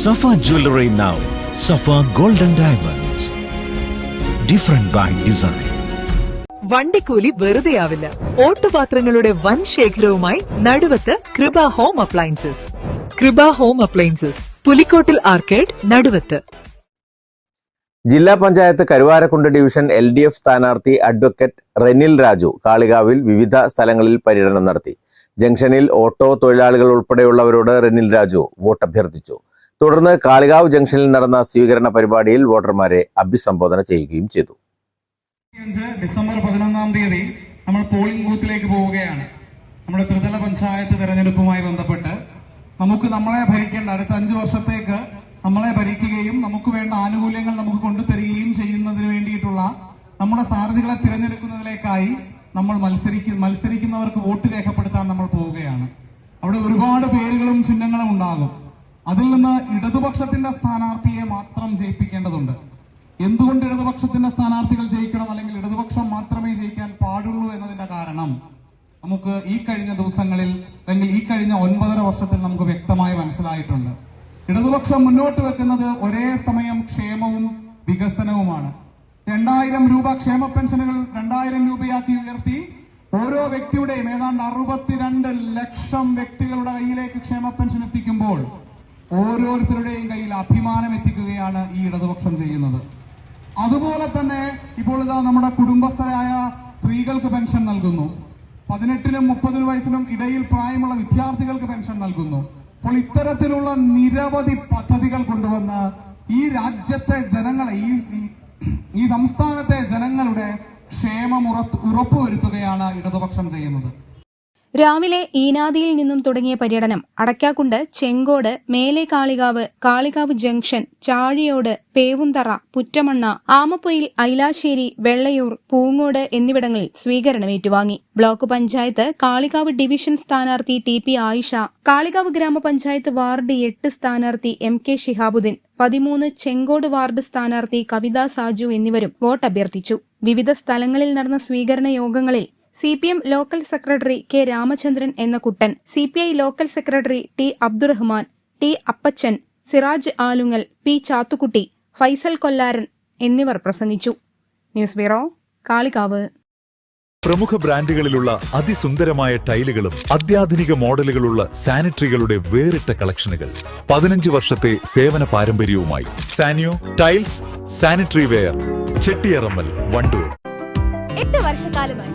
Safa jewellery now Safa golden diamonds different by design വണ്ടിക്കൂലി വെറുതെയാവില്ല ഓട്ടുപാത്രങ്ങളുടെ വൻ ശേഖരവുമായി Naduvath Kripa home appliances. Kripa home appliances Pulikkottil arcade Naduvath. ജില്ലാ panchayat Karuvarakundu division L D F സ്ഥാനാർത്ഥി advocate Renil Raju കാളികാവിൽ വിവിധ സ്ഥലങ്ങളിൽ പര്യടനം നടത്തി. ജംഗ്ഷനിൽ ഓട്ടോ തൊഴിലാളികൾ ഉൾപ്പെടെയുള്ളവരോട് റെനിൽ രാജു വോട്ട് അഭ്യർത്ഥിച്ചു തുടർന്ന് കാളികാവ് ജംഗ്ഷനിൽ നടന്ന സ്വീകരണ പരിപാടിയിൽ വോട്ടർമാരെ അഭിസംബോധന ചെയ്യുകയും ചെയ്തു. ഡിസംബർ പതിനൊന്നാം തീയതി നമ്മൾ പോളിംഗ് ബൂത്തിലേക്ക് പോവുകയാണ്. നമ്മുടെ ത്രിതല പഞ്ചായത്ത് തെരഞ്ഞെടുപ്പുമായി ബന്ധപ്പെട്ട് നമുക്ക് നമ്മളെ ഭരിക്കേണ്ട അടുത്ത അഞ്ചു വർഷത്തേക്ക് നമ്മളെ ഭരിക്കുകയും നമുക്ക് വേണ്ട ആനുകൂല്യങ്ങൾ നമുക്ക് കൊണ്ടുതരികയും ചെയ്യുന്നതിന് വേണ്ടിയിട്ടുള്ള നമ്മുടെ സാരഥികളെ തിരഞ്ഞെടുക്കുന്നതിലേക്കായി നമ്മൾ മത്സരിക്ക മത്സരിക്കുന്നവർക്ക് വോട്ട് രേഖപ്പെടുത്താൻ നമ്മൾ പോവുകയാണ്. അവിടെ ഒരുപാട് പേരുകളും ചിഹ്നങ്ങളും ഉണ്ടാകും. അതിൽ നിന്ന് ഇടതുപക്ഷത്തിന്റെ സ്ഥാനാർത്ഥിയെ മാത്രം ജയിപ്പിക്കേണ്ടതുണ്ട്. എന്തുകൊണ്ട് ഇടതുപക്ഷത്തിന്റെ സ്ഥാനാർത്ഥികൾ ജയിക്കണം അല്ലെങ്കിൽ ഇടതുപക്ഷം മാത്രമേ ജയിക്കാൻ പാടുള്ളൂ എന്നതിന്റെ കാരണം നമുക്ക് ഈ കഴിഞ്ഞ ദിവസങ്ങളിൽ അല്ലെങ്കിൽ ഈ കഴിഞ്ഞ ഒൻപതര വർഷത്തിൽ നമുക്ക് വ്യക്തമായി മനസ്സിലായിട്ടുണ്ട്. ഇടതുപക്ഷം മുന്നോട്ട് വെക്കുന്നത് ഒരേ സമയം ക്ഷേമവും വികസനവുമാണ്. രണ്ടായിരം രൂപ ക്ഷേമ പെൻഷനുകൾ രണ്ടായിരം രൂപയാക്കി ഉയർത്തി ഓരോ വ്യക്തിയുടെയും ഏതാണ്ട് അറുപത്തിരണ്ട് ലക്ഷം വ്യക്തികളുടെ കയ്യിലേക്ക് ക്ഷേമ പെൻഷൻ എത്തിക്കുമ്പോൾ ഓരോരുത്തരുടെയും കയ്യിൽ അഭിമാനം എത്തിക്കുകയാണ് ഈ ഇടതുപക്ഷം ചെയ്യുന്നത്. അതുപോലെ തന്നെ ഇപ്പോൾ ഇതാ നമ്മുടെ കുടുംബസ്ഥരായ സ്ത്രീകൾക്ക് പെൻഷൻ നൽകുന്നു. പതിനെട്ടിനും മുപ്പതിനും വയസ്സിനും ഇടയിൽ പ്രായമുള്ള വിദ്യാർത്ഥികൾക്ക് പെൻഷൻ നൽകുന്നു. അപ്പോൾ ഇത്തരത്തിലുള്ള നിരവധി പദ്ധതികൾ കൊണ്ടുവന്ന് ഈ രാജ്യത്തെ ജനങ്ങളെ ഈ ഈ- സംസ്ഥാനത്തെ ജനങ്ങളുടെ ക്ഷേമം ഉറപ്പ് ഉറപ്പുവരുത്തുകയാണ് ഇടതുപക്ഷം ചെയ്യുന്നത്. രാവിലെ ഈനാദിയിൽ നിന്നും തുടങ്ങിയ പര്യടനം. അടയ്ക്കാക്കുണ്ട് ചെങ്കോട് മേലെ കാളികാവ് കാളികാവ് ജംഗ്ഷൻ ചാഴിയോട് പേവുന്തറ പുറ്റമണ്ണ ആമപ്പൊയിൽ ഐലാശ്ശേരി വെള്ളയൂർ പൂങ്ങോട് എന്നിവിടങ്ങളിൽ സ്വീകരണം ഏറ്റുവാങ്ങി. ബ്ലോക്ക് പഞ്ചായത്ത് കാളികാവ് ഡിവിഷൻ സ്ഥാനാർത്ഥി ടി പി ആയിഷ കാളികാവ് ഗ്രാമപഞ്ചായത്ത് വാർഡ് എട്ട് സ്ഥാനാർത്ഥി എം കെ ഷിഹാബുദ്ദീൻ പതിമൂന്ന് ചെങ്കോട് വാർഡ് സ്ഥാനാർത്ഥി കവിതാ സാജു എന്നിവരും വോട്ട് അഭ്യർത്ഥിച്ചു വിവിധ സ്ഥലങ്ങളിൽ നടന്ന സ്വീകരണ യോഗങ്ങളിൽ C P M local secretary K Ramachandran എന്ന Kuttan C P I local secretary T Abdurahman T Appachan Siraj Alungal P Chathukutty Faisal Kollaran എന്നിവർ പ്രസംഗിച്ചു. News bureau Kalikavu. പ്രമുഖ ബ്രാൻഡുകളിലുള്ള അതിസുന്ദരമായ ടൈലുകളും അത്യാധുനിക മോഡലുകളുള്ള സാനിറ്ററികളുടെ വേറിട്ട കളക്ഷനുകൾ പതിനഞ്ച് വർഷത്തെ സേവന പാരമ്പര്യവുമായി. Sanio tiles sanitary ware Chettiyarammal Wandoor. എട്ട് വർഷക്കാലമായി